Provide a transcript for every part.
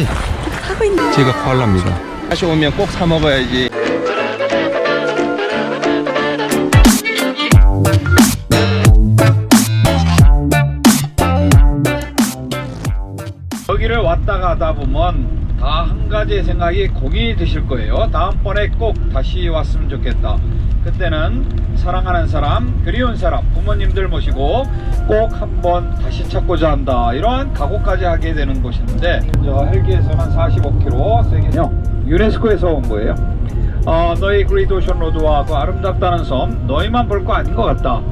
하고 있는 제가 코알라입니다. 다시 오면 꼭 사 먹어야지. 여기를 왔다 가다 보면 다 한 가지 생각이 공이 드실 거예요. 다음번에 꼭 다시 왔으면 좋겠다. 그때는 사랑하는 사람, 그리운 사람, 부모님들 모시고 꼭 한번 다시 찾고자 한다. 이러한 각오까지 하게 되는 곳인데 저 헬기에서는 45km 세계요. 유네스코에서 온 거예요. 어, 너희 그리드 오션 로드와 그 아름답다는 섬 너희만 볼 거 아닌 것 같다.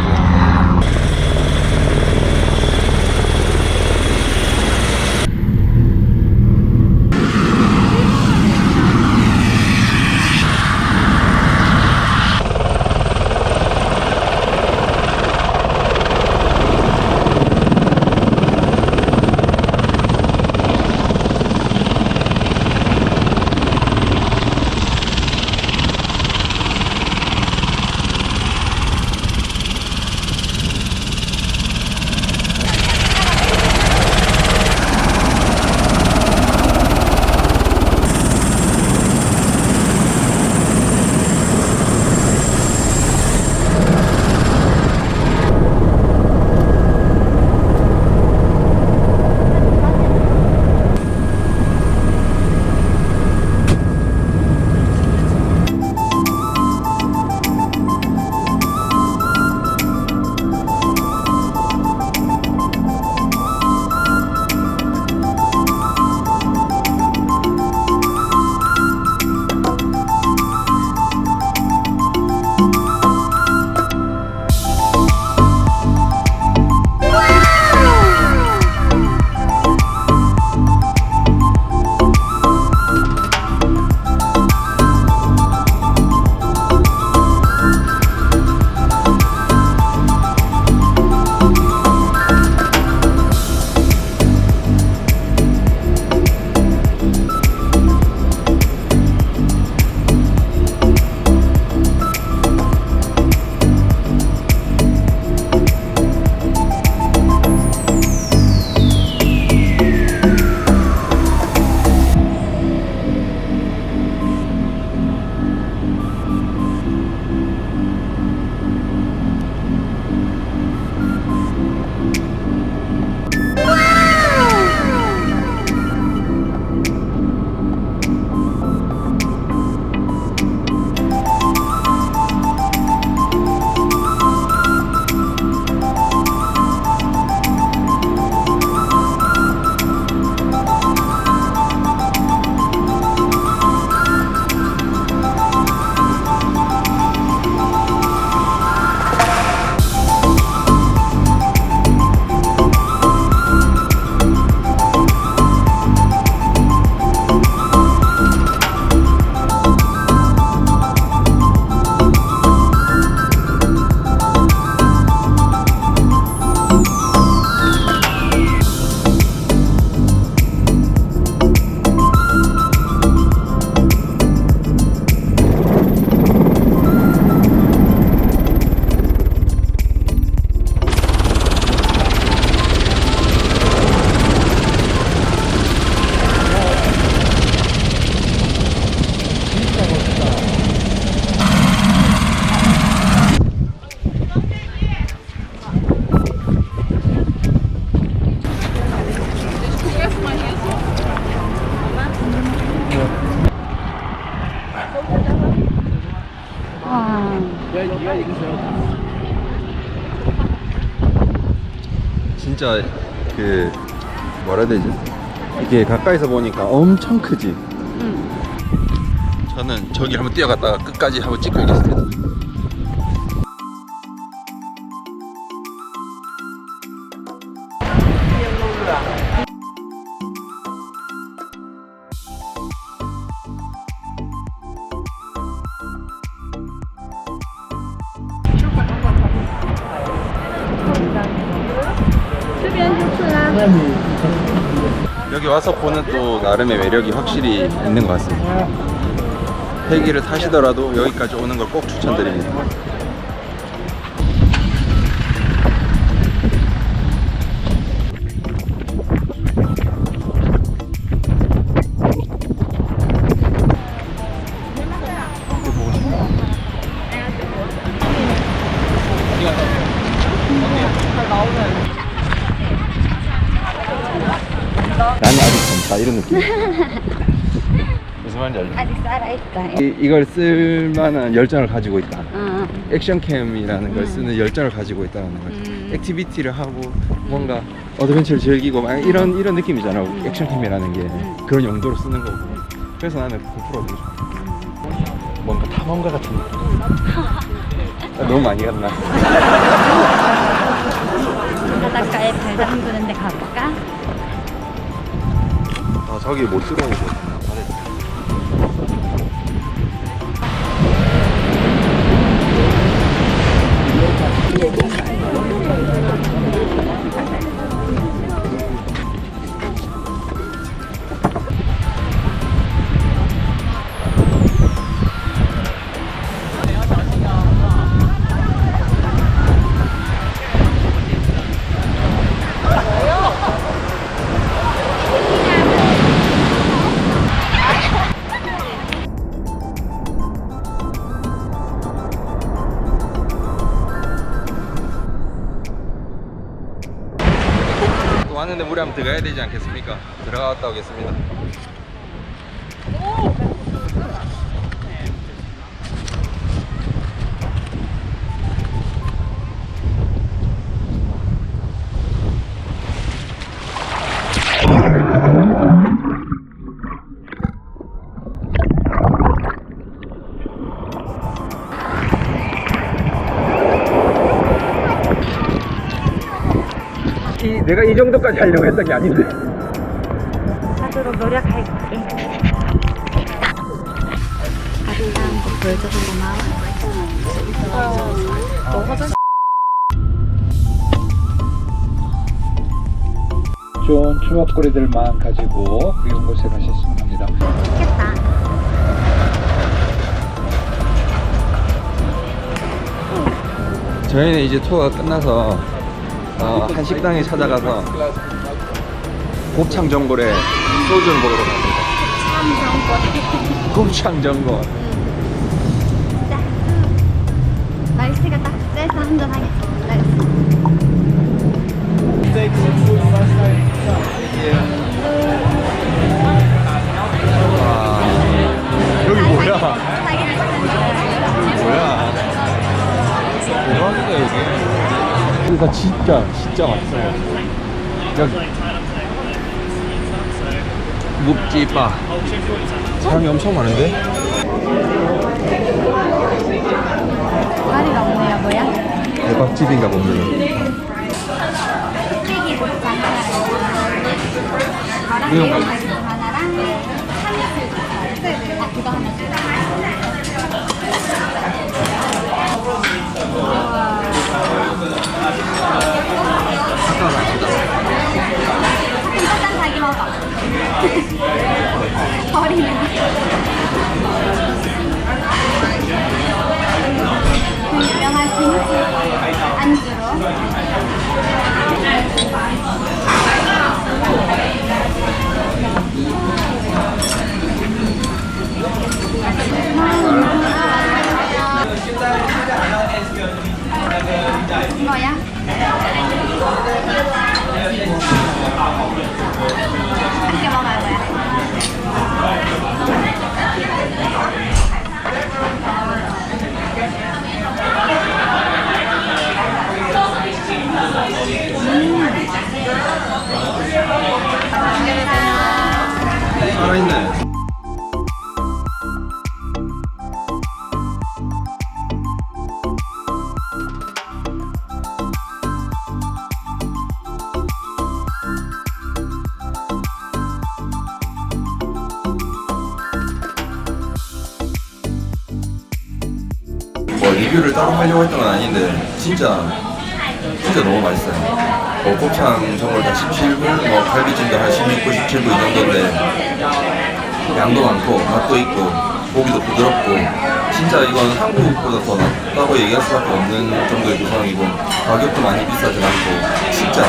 진짜 그 뭐라 해야 되지? 이게 가까이서 보니까 엄청 크지. 저는 저기 한번 뛰어갔다가 끝까지 한번 찍고 오겠습니다. 여기 와서 보는 또 나름의 매력이 확실히 있는 것 같습니다. 헬기를 타시더라도 여기까지 오는 걸 꼭 추천드립니다. 말인지 알죠? 아직 살아있다. 이, 이걸 쓸만한 열정을 가지고 있다. 어. 액션캠이라는 걸 음. 쓰는 열정을 가지고 있다는 거죠. 음. 액티비티를 하고 뭔가 어드벤처를 즐기고 막 이런 이런 느낌이잖아. 음. 액션캠이라는 게 그런 용도로 쓰는 거고. 그래서 나는 고프로 되게 좋아. 뭔가 탐험가 같은 느낌. 아, 너무 많이 갔나? 바닷가에 발 담그는 데 가볼까? 아 저기 못 들어오고. 또 왔는데 물에 한번 들어가야 되지 않겠습니까? 들어갔다 오겠습니다. 내가 이 정도까지 하려고 했던 게 아닌데. 하도록 노력할게. 아름다운 거 보여줘서 고마워. 좋은 추억거리들만 가지고 그런 곳에 가셨으면 합니다. 좋겠다. 저희는 이제 투어가 끝나서 어, 한 식당에 찾아가서 곱창 전골에 소주를 먹으러 갑니다. 곱창 전골. 날씨가 딱 쎄서 한잔 하겠습니다. 이게. 그러니까 진짜 진짜 맛있어요. 여기 묵지바. 사람이 엄청 많은데? 말이 없네요, 뭐야? 대박집인가 하나랑 저랑 이거 일단 자기 먹어. 버리는 거. 유명한 김치 안주로. 뭐야? 함께 먹어야 돼. 리뷰를 따로 하려고 했던 건 아닌데 진짜 진짜 너무 맛있어요. 뭐 곱창 전골 다 17불, 뭐 갈비찜도 한 16불, 17불 이 정도인데 양도 많고 맛도 있고 고기도 부드럽고 진짜 이건 한국보다 더 낫다고 얘기할 수밖에 없는 정도의 구성이고 가격도 많이 비싸지 않고 진짜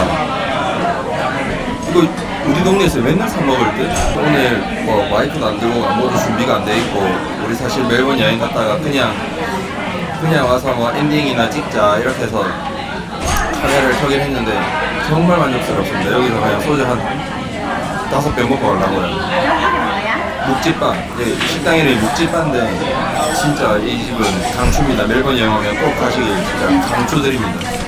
이거 우리 동네에서 맨날 사 먹을 듯 오늘 뭐 마이크도 안 들고 아무것도 준비가 안 돼 있고 우리 사실 멜번 여행 갔다가 그냥 그냥 와서 뭐 엔딩이나 찍자 이렇게 해서 카메라를 켜긴 했는데 정말 만족스럽습니다. 여기서 그냥 소주 한 다섯 병 먹고 가려고요. 묵집바 예, 식당 이름이 묵집바인데 진짜 이 집은 강추입니다. 멜번 여행 오면 꼭 가시길 진짜 강추드립니다